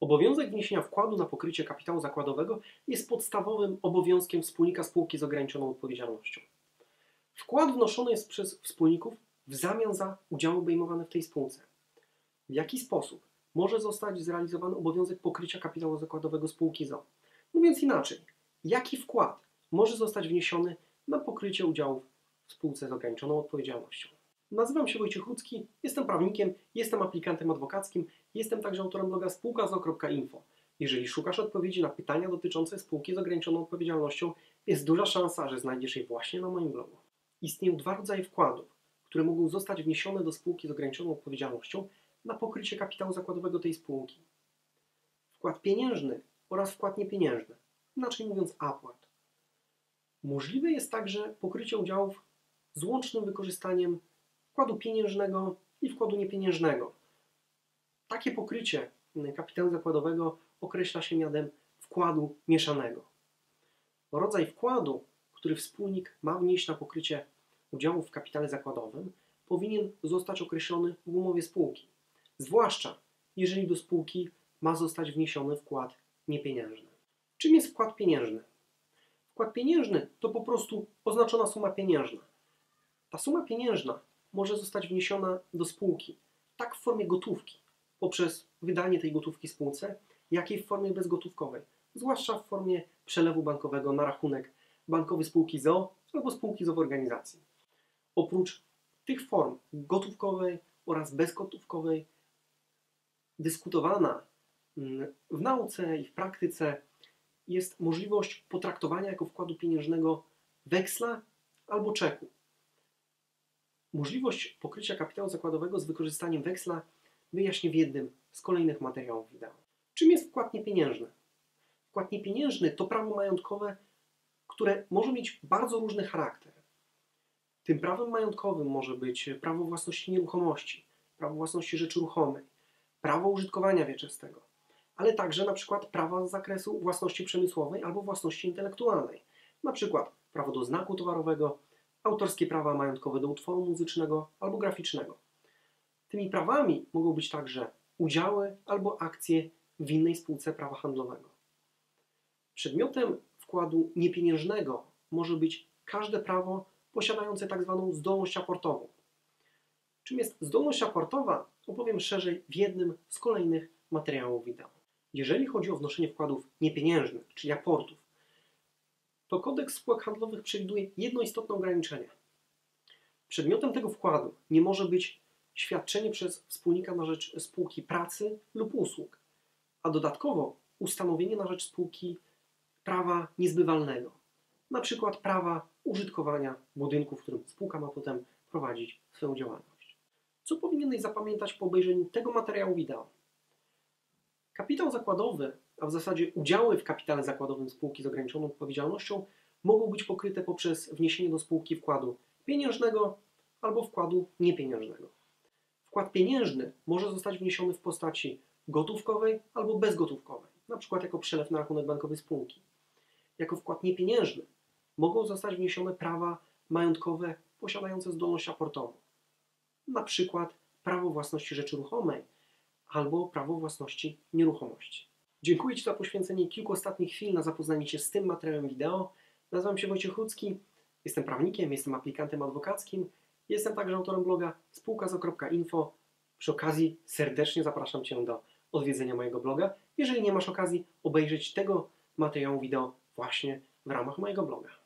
Obowiązek wniesienia wkładu na pokrycie kapitału zakładowego jest podstawowym obowiązkiem wspólnika spółki z ograniczoną odpowiedzialnością. Wkład wnoszony jest przez wspólników w zamian za udziały obejmowane w tej spółce. W jaki sposób może zostać zrealizowany obowiązek pokrycia kapitału zakładowego spółki ZO? Mówiąc inaczej, jaki wkład może zostać wniesiony na pokrycie udziałów w spółce z ograniczoną odpowiedzialnością? Nazywam się Wojciech Rudzki, jestem prawnikiem, jestem aplikantem adwokackim, jestem także autorem bloga spółkazo.info. Jeżeli szukasz odpowiedzi na pytania dotyczące spółki z ograniczoną odpowiedzialnością, jest duża szansa, że znajdziesz je właśnie na moim blogu. Istnieją dwa rodzaje wkładów, które mogą zostać wniesione do spółki z ograniczoną odpowiedzialnością na pokrycie kapitału zakładowego tej spółki. Wkład pieniężny oraz wkład niepieniężny, inaczej mówiąc apłat. Możliwe jest także pokrycie udziałów z łącznym wykorzystaniem wkładu pieniężnego i wkładu niepieniężnego. Takie pokrycie kapitału zakładowego określa się mianem wkładu mieszanego. Rodzaj wkładu, który wspólnik ma wnieść na pokrycie udziałów w kapitale zakładowym, powinien zostać określony w umowie spółki, zwłaszcza jeżeli do spółki ma zostać wniesiony wkład niepieniężny. Czym jest wkład pieniężny? Wkład pieniężny to po prostu oznaczona suma pieniężna. Ta suma pieniężna może zostać wniesiona do spółki tak w formie gotówki, poprzez wydanie tej gotówki spółce, jak i w formie bezgotówkowej, zwłaszcza w formie przelewu bankowego na rachunek bankowy spółki ZO albo spółki ZO w organizacji. Oprócz tych form gotówkowej oraz bezgotówkowej, dyskutowana mm, w nauce i w praktyce jest możliwość potraktowania jako wkładu pieniężnego weksla albo czeku. Możliwość pokrycia kapitału zakładowego z wykorzystaniem weksla wyjaśnię w jednym z kolejnych materiałów wideo. Czym jest wkład niepieniężny? Wkład niepieniężny to prawo majątkowe, które może mieć bardzo różny charakter. Tym prawem majątkowym może być prawo własności nieruchomości, prawo własności rzeczy ruchomej, prawo użytkowania wieczystego, ale także na przykład prawa z zakresu własności przemysłowej albo własności intelektualnej, na przykład prawo do znaku towarowego, autorskie prawa majątkowe do utworu muzycznego albo graficznego. Tymi prawami mogą być także udziały albo akcje w innej spółce prawa handlowego. Przedmiotem wkładu niepieniężnego może być każde prawo posiadające tzw. Tak zdolność aportową. Czym jest zdolność aportowa, opowiem szerzej w jednym z kolejnych materiałów wideo. Jeżeli chodzi o wnoszenie wkładów niepieniężnych, czyli aportów, to kodeks spółek handlowych przewiduje jedno istotne ograniczenie. Przedmiotem tego wkładu nie może być świadczenie przez wspólnika na rzecz spółki pracy lub usług, a dodatkowo ustanowienie na rzecz spółki prawa niezbywalnego, na przykład prawa użytkowania budynku, w którym spółka ma potem prowadzić swoją działalność. Co powinieneś zapamiętać po obejrzeniu tego materiału wideo? Kapitał zakładowy, a w zasadzie udziały w kapitale zakładowym spółki z ograniczoną odpowiedzialnością mogą być pokryte poprzez wniesienie do spółki wkładu pieniężnego albo wkładu niepieniężnego. Wkład pieniężny może zostać wniesiony w postaci gotówkowej albo bezgotówkowej, przykład jako przelew na rachunek bankowy spółki. Jako wkład niepieniężny mogą zostać wniesione prawa majątkowe posiadające zdolność aportową, przykład prawo własności rzeczy ruchomej albo prawo własności nieruchomości. Dziękuję Ci za poświęcenie kilku ostatnich chwil na zapoznanie się z tym materiałem wideo. Nazywam się Wojciech Rudzki, jestem prawnikiem, jestem aplikantem adwokackim, jestem także autorem bloga spółkazo.info. Przy okazji serdecznie zapraszam Cię do odwiedzenia mojego bloga, jeżeli nie masz okazji obejrzeć tego materiału wideo właśnie w ramach mojego bloga.